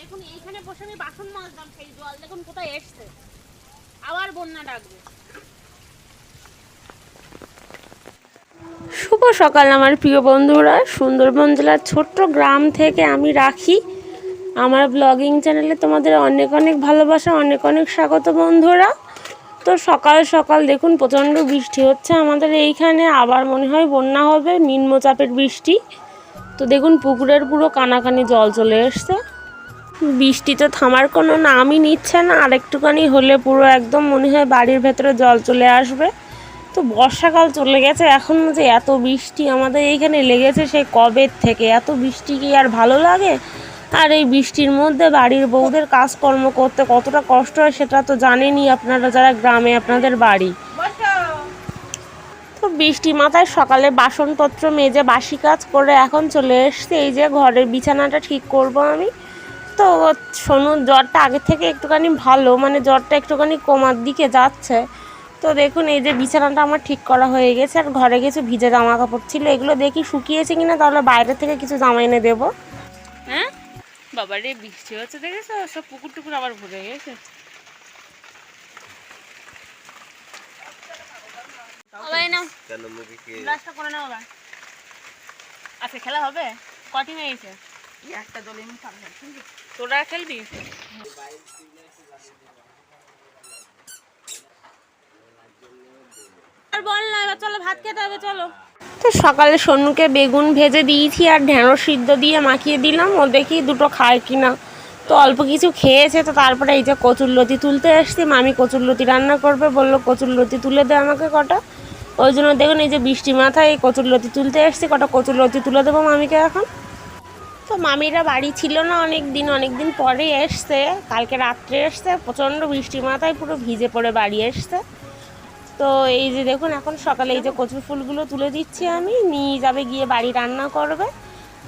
দেখুন, এইখানে বসে আমি বাসন মাজলাম সেই জল, দেখুন কোথায় এসছে। আবার বন্যা ডাকবে। শুভ সকাল আমার প্রিয় বন্ধুরা। সুন্দরবন জেলার ছোট্ট গ্রাম থেকে আমি রাখি। আমার ব্লগিং চ্যানেলে তোমাদের অনেক অনেক ভালোবাসা, অনেক অনেক স্বাগত বন্ধুরা। তো সকাল সকাল দেখুন, প্রচণ্ড বৃষ্টি হচ্ছে আমাদের এইখানে। আবার মনে হয় বন্যা হবে, নিম্নচাপের বৃষ্টি। তো দেখুন, পুকুরের পুরো কানাকানি জল চলে এসছে। বৃষ্টি তো থামার কোনো নামই নিচ্ছে না। আর একটুখানি হলে পুরো একদম মনে হয় বাড়ির ভেতরে জল চলে আসবে। তো বর্ষাকাল চলে গেছে, এখন যে এত বৃষ্টি আমাদের এইখানে লেগেছে সেই কবের থেকে? এত বৃষ্টি কি আর ভালো লাগে? আর এই বৃষ্টির মধ্যে বাড়ির বউদের কাজকর্ম করতে কতটা কষ্ট হয় সেটা তো জানেনই আপনারা যারা গ্রামে আপনাদের বাড়ি। তো বৃষ্টি মাথায় সকালে বাসনপত্র মেজে বাসি কাজ করে এখন চলে এসছে। এই যে ঘরের বিছানাটা ঠিক করব আমি। তো সোনুর জ্বরটা আগে থেকে একটুখানি ভালো মানে জ্বরটা একটুখানি কমার দিকে যাচ্ছে। তো দেখুন এই যে বিছানাটা আমার ঠিক করা হয়ে গেছে আর ঘরে কিছু ভিজে জামা কাপড় ছিল এগুলো দেখি শুকিয়েছে কিনা তাহলে বাইরে থেকে কিছু জামা এনে দেবো। হ্যাঁ? বাবা রে বৃষ্টি হচ্ছে দেখেছ? সব পুকুর টুকুর আবার ভরে গেছে। আজকে খেলা হবে? কটি হয়েছে একটা দলে তোরা খেলবি? তো সকালে সোনুকে বেগুন ভেজে দিয়েছি আর ঢেঁড়স সিদ্ধ দিয়ে মাখিয়ে দিলাম। ও দেখি দুটো খায় কিনা। তো অল্প কিছু খেয়েছে, তো তারপরে এই যে কচুরলতি তুলতে এসছি। মামি কচুরলতি রান্না করবে, বলল, কচুরলতি তুলে দে আমাকে কটা। ওই জন্য দেখুন, এই যে বৃষ্টি মাথায় এই কচুরলতি তুলতে এসছি। কটা কচুরলতি তুলে দেবো মামিকে এখন? তো মামিরা বাড়ি ছিল না অনেক দিন অনেক দিন পরে এসছে, কালকে রাত্রে এসছে, প্রচণ্ড বৃষ্টি মাথায় পুরো ভিজে পড়ে বাড়ি এসছে। তো এই যে দেখুন, এখন সকালে এই যে কচুর ফুলগুলো তুলে দিচ্ছি আমি, নিয়ে যাবে, গিয়ে বাড়ি রান্না করবে।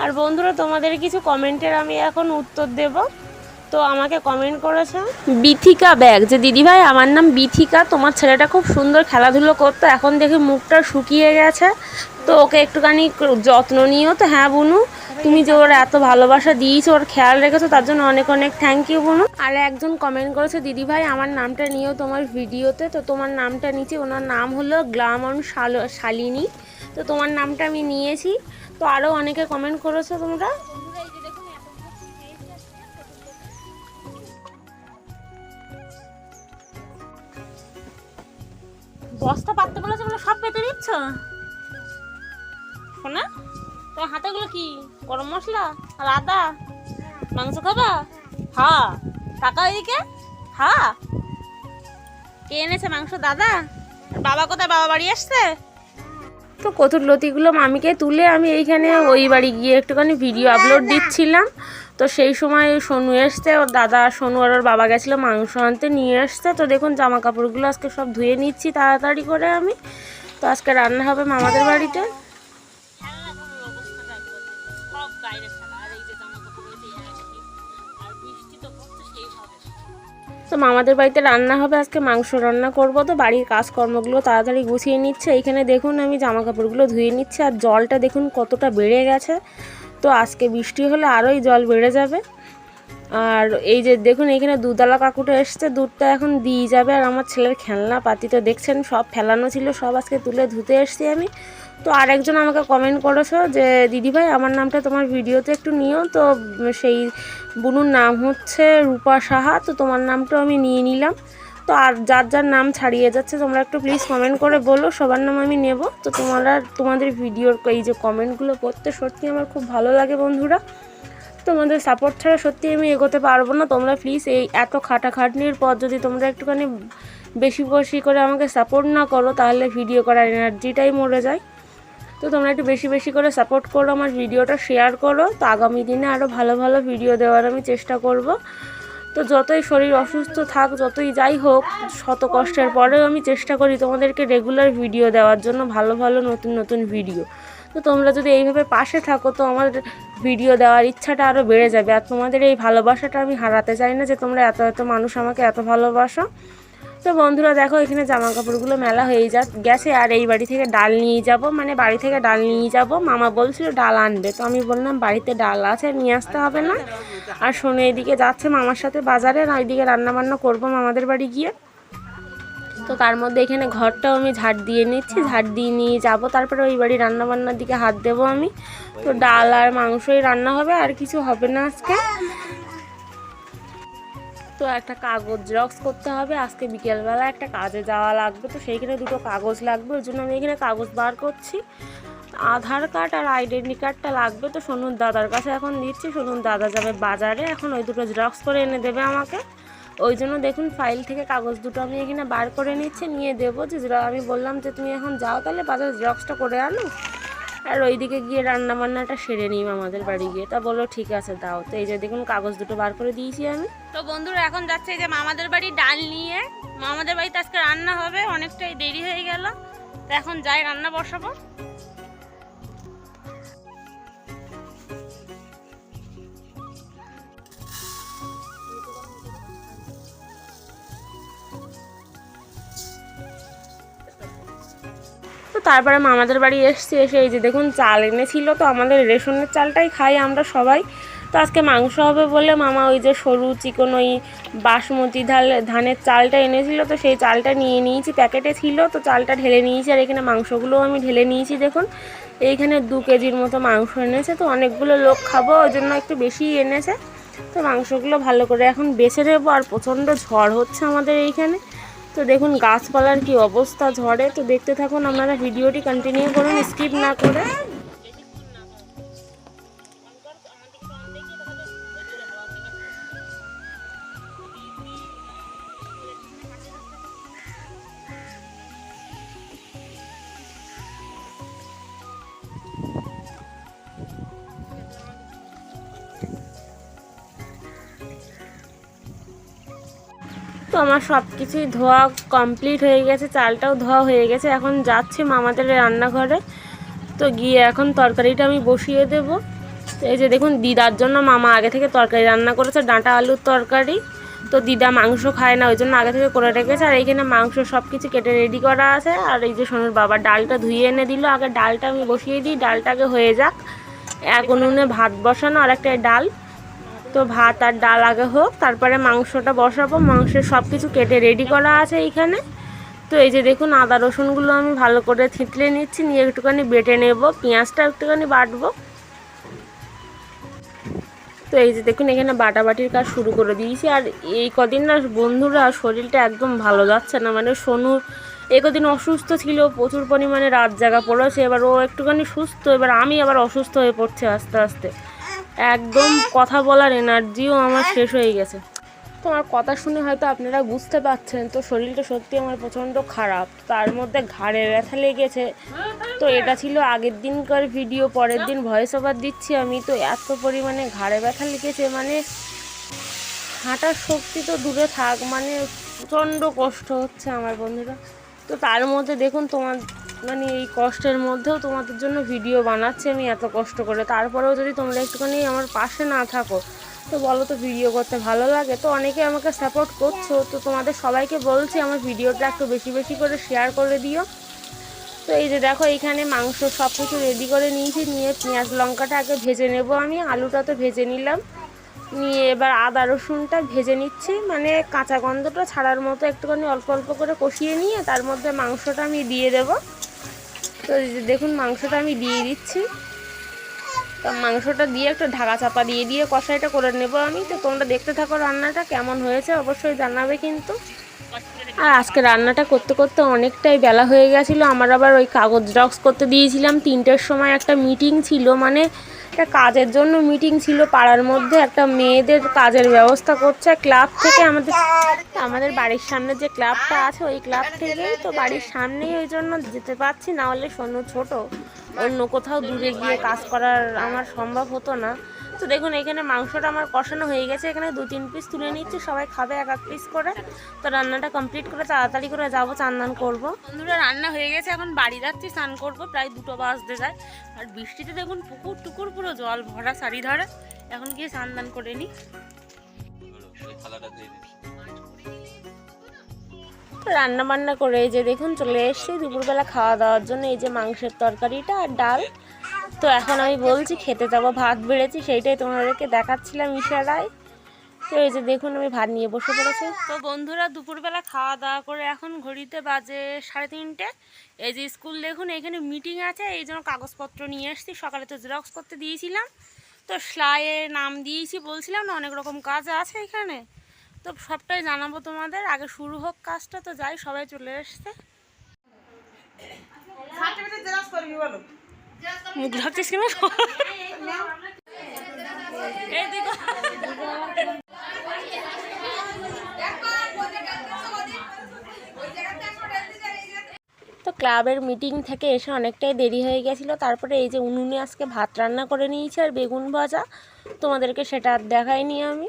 আর বন্ধুরা, তোমাদের কিছু কমেন্টের আমি এখন উত্তর দেব। তো আমাকে কমেন্ট করেছে। বিথিকা ব্যাগ, যে দিদিভাই, আমার নাম বিথিকা, তোমার ছেলেটা খুব সুন্দর খেলাধুলো করতো, এখন দেখি মুখটা শুকিয়ে গেছে। তো ওকে একটুখানি যত্ন নিও তো হ্যাঁ বুনু? তুমি যে ওর এত ভালোবাসা দিয়েছ, ওর খেয়াল রেখেছো, তার জন্য অনেক অনেক থ্যাংক ইউ বুনু। আর একজন কমেন্ট করেছে দিদি ভাই আমার নামটা নিয়েও তোমার ভিডিওতে। তো তোমার নামটা নিচে, ওনার নাম হলো গ্লামন শাল- শালিনী। তো তোমার নামটা আমি নিয়েছি। তো আরও অনেকে কমেন্ট করেছ তোমরা? বস্তা পাততে বলেছে বলে সব পেতে দিচ্ছ? শোনা তোর হাতেগুলো কি? গরম মশলা আর আদা? মাংস খাবা? হা টাকা ওইদিকে হা কে এনেছে মাংস? দাদা? বাবা কোথায়? বাবা বাড়ি আসছে? তো কচুর লতিগুলো মামিকে তুলে আমি এইখানে ওই বাড়ি গিয়ে একটুখানি ভিডিও আপলোড দিচ্ছিলাম। তো সেই সময় সোনু এসছে, ওর দাদা সোনু আর ওর বাবা গেছিল মাংস আনতে, নিয়ে আসতে তো দেখুন জামা কাপড়গুলো আজকে সব ধুয়ে নিচ্ছি তাড়াতাড়ি করে আমি। তো আজকে রান্না হবে মামাদের বাড়িতে। তো মামাদের বাড়িতে রান্না হবে, আজকে মাংস রান্না করব। তো বাড়ির কাজকর্মগুলো তাড়াতাড়ি গুছিয়ে নিচ্ছে। এইখানে দেখুন, আমি জামা কাপড়গুলো ধুয়ে নিচ্ছি আর জলটা দেখুন কতটা বেড়ে গেছে। তো আজকে বৃষ্টি হলে আরোই জল বেড়ে যাবে। আর এই যে দেখুন, এখানে দুতলা কাকুটা এসছে, দুধটা এখন দিয়ে যাবে। আর আমার ছেলের খেলনা পাতি তো দেখছেন, সব ফেলানো ছিল, সব আজকে তুলে ধুতে এসছি আমি। তো আরেকজন আমাকে কমেন্ট করেছ যে, দিদিভাই, আমার নামটা তোমার ভিডিওতে একটু নিও। তো সেই বুনুর নাম হচ্ছে রূপা সাহা, তো তোমার নামটাও আমি নিয়ে নিলাম। তো আর যার যার নাম ছাড়িয়ে যাচ্ছে, তোমরা একটু প্লিজ কমেন্ট করে বলো, সবার নাম আমি নেব। তো তোমরা, তোমাদের ভিডিওর এই যে কমেন্টগুলো পড়তে সত্যি আমার খুব ভালো লাগে বন্ধুরা। তোমাদের সাপোর্ট ছাড়া সত্যি আমি এগোতে পারব না। তোমরা প্লিজ এই এত খাটাখাটনির পর যদি তোমরা একটুখানি বেশি বেশি করে আমাকে সাপোর্ট না করো, তাহলে ভিডিও করার এনার্জিটাই মরে যায়। তো তোমরা একটু বেশি বেশি করে সাপোর্ট করো আমার ভিডিওটা শেয়ার করো। তো আগামী দিনে আরও ভালো ভালো ভিডিও দেওয়ার আমি চেষ্টা করব। তো যতই শরীর অসুস্থ থাক, যতই যাই হোক, শত কষ্টের পরেও আমি চেষ্টা করি তোমাদেরকে রেগুলার ভিডিও দেওয়ার জন্য ভালো ভালো নতুন নতুন ভিডিও তো তোমরা যদি এইভাবে পাশে থাকো, তো আমার ভিডিও দেওয়ার ইচ্ছাটা আরও বেড়ে যাবে। আর তোমাদের এই ভালোবাসাটা আমি হারাতে চাই না যে তোমরা এত এত মানুষ আমাকে এত ভালোবাসো। তো বন্ধুরা দেখো, এখানে জামা কাপড়গুলো মেলা হয়ে যা গেছে, আর এই বাড়ি থেকে ডাল নিয়ে যাব। মানে বাড়ি থেকে ডাল নিয়ে যাব। মামা বলছিল ডাল আনবে। তো আমি বললাম, বাড়িতে ডাল আছে, নিয়ে আসতে হবে না। আর শোনো, এদিকে যাচ্ছে মামার সাথে বাজারে, আর এইদিকে রান্নাবান্না করব মামাদের বাড়ি গিয়ে। তো তার মধ্যে এখানে ঘরটাও আমি ঝাড় দিয়ে নিচ্ছি। ঝাড় দিয়ে নিয়ে যাব। তারপরে ওই বাড়ি রান্না বান্নার দিকে হাত দেবো আমি। তো ডাল আর মাংসই রান্না হবে, আর কিছু হবে না আজকে। তো একটা কাগজ জেরক্স করতে হবে। আজকে বিকেলবেলা একটা কাজে যাওয়া লাগবে, তো সেইখানে দুটো কাগজ লাগবে। ওই জন্য আমি এখানে কাগজ বার করছি। আধার কার্ড আর আইডেন্টি কার্ডটা লাগবে তো সোনুর দাদার কাছে এখন দিচ্ছি। সোনুর দাদা যাবে বাজারে, এখন ওই দুটো জেরক্স করে এনে দেবে আমাকে। ওই জন্য দেখুন ফাইল থেকে কাগজ দুটো আমি এখানে বার করে নিচ্ছি। নিয়ে দেবো যে আমি বললাম যে, তুমি এখন যাও, তাহলে বাজারে জেরক্সটা করে আনো। আর ওইদিকে গিয়ে রান্না বান্নাটা সেরে নিই আমাদের বাড়ি গিয়ে। তা বলল, ঠিক আছে, দাও। তো এই যে দেখুন, কাগজ দুটো বার করে দিয়েছি আমি। তো বন্ধুরা, এখন যাচ্ছে যে মামাদের বাড়ি ডাল নিয়ে। মামাদের বাড়িতে আজকে রান্না হবে, অনেকটাই দেরি হয়ে গেল। তো এখন যাই, রান্না বসাবো। তারপরে মামাদের বাড়ি এসছি, এসে এই যে দেখুন চাল এনেছিল, তো আমাদের রেশনের চালটাই খাই আমরা সবাই। তো আজকে মাংস হবে বলে মামা ওই যে সরু চিকন ওই বাসমতি ধাল, ধানের চালটা এনেছিল, তো সেই চালটা নিয়ে নিয়েছি, প্যাকেটে ছিল, তো চালটা ঢেলে নিয়েছি, আর এখানে মাংসগুলোও আমি ঢেলে নিয়েছি দেখুন। এইখানে দু কেজির মতো মাংস এনেছে, তো অনেকগুলো লোক খাব, ওই জন্য একটু বেশি এনেছে। তো মাংসগুলো ভালো করে এখন বেছে নেব, আর প্রচণ্ড ঝড় হচ্ছে আমাদের এইখানে। তো দেখুন, গাছপালার কি অবস্থা ঝড়ে? তো দেখতে থাকুন, আপনারা ভিডিওটি কন্টিনিউ করুন স্কিপ না করে। আমার সব কিছুই ধোয়া কমপ্লিট হয়ে গেছে, চালটাও ধোয়া হয়ে গেছে। এখন যাচ্ছি মামাদের রান্নাঘরে। তো গিয়ে এখন তরকারিটা আমি বসিয়ে দেব। এই যে দেখুন, দিদার জন্য মামা আগে থেকে তরকারি রান্না করেছে, ডাঁটা আলুর তরকারি। তো দিদা মাংস খায় না, ওই জন্য আগে থেকে করে রেখেছে। আর এইখানে মাংস সব কিছু কেটে রেডি করা আছে। আর এই যে সোনুর বাবা ডালটা ধুয়ে এনে দিল। আগে ডালটা আমি বসিয়ে দিই, ডালটাকে হয়ে যাক। এক উনুনে ভাত বসানো আর একটা ডাল। তো ভাত আর ডাল আগে হোক, তারপরে মাংসটা বসাবো। মাংসের সব কিছু কেটে রেডি করা আছে এইখানে। তো এই যে দেখুন, আদা রসুনগুলো আমি ভালো করে থিতলে নিচ্ছি, নিয়ে একটুখানি বেটে নেব, পেঁয়াজটা একটুখানি বাটবো। তো এই যে দেখুন, এখানে বাটাবাটির কাজ শুরু করে দিয়েছি। আর এই কদিন না বন্ধুরা, শরীরটা একদম ভালো যাচ্ছে না। মানে সোনু এই কদিন অসুস্থ ছিল, প্রচুর পরিমাণে রাত জাগা পড়েছে। এবার ও একটুখানি সুস্থ, এবার আমি আবার অসুস্থ হয়ে পড়ছে আস্তে আস্তে। একদম কথা বলার এনার্জিও আমার শেষ হয়ে গেছে। তো আমার কথা শুনে হয়তো আপনারা বুঝতে পারছেন তো শরীরটা সত্যি আমার প্রচণ্ড খারাপ তার মধ্যে ঘাড়ে ব্যথা লেগেছে। তো এটা ছিল আগের দিনকার ভিডিও পরের দিন ভয়েস ওভার দিচ্ছি আমি তো এত পরিমাণে ঘাড়ে ব্যথা লেগেছে মানে হাঁটার শক্তি তো দূরে থাক মানে প্রচণ্ড কষ্ট হচ্ছে আমার বন্ধুরা। তো তার মধ্যে দেখুন তোমার মানে এই কষ্টের মধ্যেও তোমাদের জন্য ভিডিও বানাচ্ছি আমি এত কষ্ট করে। তারপরেও যদি তোমরা একটুখানি আমার পাশে না থাকো, তো বলো তো ভিডিও করতে ভালো লাগে? তো অনেকে আমাকে সাপোর্ট করছ, তো তোমাদের সবাইকে বলছি আমার ভিডিওটা একটু বেশি বেশি করে শেয়ার করে দিও। তো এই যে দেখো এইখানে মাংস সব কিছু রেডি করে নিয়েছি, নিয়ে পেঁয়াজ লঙ্কাটা আগে ভেজে নেব আমি, আলুটা তো ভেজে নিলাম। নিয়ে এবার আদা রসুনটা ভেজে নিচ্ছি মানে কাঁচা গন্ধটা ছাড়ার মতো একটুখানি অল্প অল্প করে কষিয়ে নিয়ে তার মধ্যে মাংসটা আমি দিয়ে দেব। তো দেখুন, মাংসটা আমি দিয়ে দিচ্ছি। তো মাংসটা দিয়ে একটু ঢাকা চাপা দিয়ে দিয়ে কষাইটা করে নেব আমি। তো তোমরা দেখতে থাকো রান্নাটা, কেমন হয়েছে অবশ্যই জানাবে কিন্তু। আর আজকে রান্নাটা করতে করতে অনেকটাই বেলা হয়ে গেছিল। আমার আবার ওই কাগজ ডক্স করতে দিয়েছিলাম। তিনটের সময় একটা মিটিং ছিল মানে একটা কাজের জন্য মিটিং ছিল পাড়ার মধ্যে, একটা মেয়েদের কাজের ব্যবস্থা করছে ক্লাব থেকে আমাদের আমাদের বাড়ির সামনে যে ক্লাবটা আছে, ওই ক্লাব থেকেই তো বাড়ির সামনেই ওই জন্য যেতে পারছি, না হলে সোনু ছোট। অন্য কোথাও দূরে গিয়ে কাজ করার আমার সম্ভব হতো না। তো দেখুন এখানে মাংসটা আমার কষানো হয়ে গেছে। এখানে দু তিন পিস তুলে নিচ্ছি। সবাই খাবে এক এক পিস করে। তো রান্নাটা কমপ্লিট করে তাড়াতাড়ি করে যাব চান্দান করব। বন্ধুরা রান্না হয়ে গেছে। এখন বাড়ি যাচ্ছি স্নান করব। প্রায় দুটো বাজতে যায়। আর বৃষ্টিতে দেখুন পুকুর টুকুর পুরো জল ভরা সারি ধরে। এখন গিয়ে স্নান দান করে নি তো রান্না বান্না করে এই যে দেখুন চলে এসেছি। দুপুরবেলা খাওয়া দাওয়ার জন্য এই যে মাংসের তরকারিটা আর ডাল। তো এখন আমি বলছি খেতে যাব, ভাত বেড়েছি, সেইটাই তোমাদেরকে দেখাচ্ছিলাম ইশারায় তো এই যে দেখুন, আমি ভাত নিয়ে বসে পড়েছি। তো বন্ধুরা, দুপুরবেলা খাওয়া দাওয়া করে এখন ঘড়িতে বাজে সাড়ে তিনটে। এই যে স্কুল দেখুন, এখানে মিটিং আছে, এই জন্য কাগজপত্র নিয়ে এসেছি। সকালে তো জেরক্স করতে দিয়েছিলাম। তো স্লাইয়ে নাম দিয়েছি, বলছিলাম না, অনেক রকম কাজ আছে এখানে। তো সবটাই জানাব তোমাদের। আগে শুরু হোক কাজটা, তো যাই, সবাই চলে এসছে। জেরক্স করবি বলো? মুখ ঢাকছিস কেন? তো ক্লাবের মিটিং থেকে এসে অনেকটাই দেরি হয়ে গেছিল। তারপরে এই যে উনুনে আজকে ভাত রান্না করে নিয়েছি আর বেগুন ভাজা। তোমাদেরকে সেটা আর দেখাইনি আমি।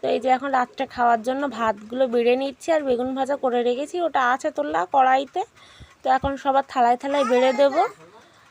তো এই যে এখন রাত্রে খাওয়ার জন্য ভাতগুলো বেড়ে নিচ্ছি আর বেগুন ভাজা করে রেখেছি। ওটা আছে তোলা কড়াইতে। তো এখন সবার থালায় থালায় বেড়ে দেবো।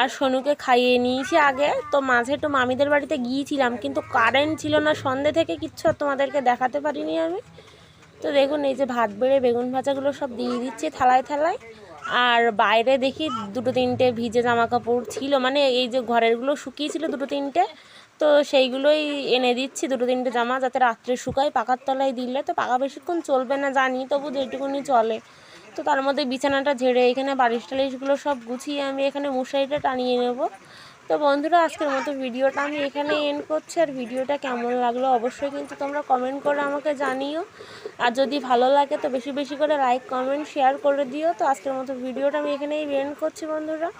আর সোনুকে খাইয়ে নিয়েছি আগে। তো মাঝে তো মামিদের বাড়িতে গিয়েছিলাম, কিন্তু কারেন্ট ছিল না, সন্ধে থেকে কিচ্ছু তোমাদেরকে দেখাতে পারিনি আমি। তো দেখুন, এই যে ভাত বেড়ে বেগুন ভাজাগুলো সব দিয়ে দিচ্ছি থালায় থালায়। আর বাইরে দেখি দুটো তিনটে ভিজে জামা কাপড় ছিল মানে এই যে ঘরেরগুলো শুকিয়েছিল দুটো তিনটে। তো সেইগুলোই এনে দিচ্ছি, দুটো তিনটে জামা যাতে রাত্রে শুকায়, পাকার তলায় দিলে তো পাকা বেশিক্ষণ চলবে না, জানি, তবু যেটুকুনি চলে। তো তার মধ্যে বিছানাটা ঝেড়ে এখানে বালিশ টালিশগুলো সব গুছিয়ে আমি এখানে মশারিটা টানিয়ে নেব। তো বন্ধুরা, আজকের মতো ভিডিওটা আমি এখানে এন্ড করছি। আর ভিডিওটা কেমন লাগল অবশ্যই কিন্তু তোমরা কমেন্ট করে আমাকে জানিও। আর যদি ভালো লাগে তো বেশি বেশি করে লাইক কমেন্ট শেয়ার করে দিও। তো আজকের মতো ভিডিওটা আমি এখানেই এন্ড করছি বন্ধুরা।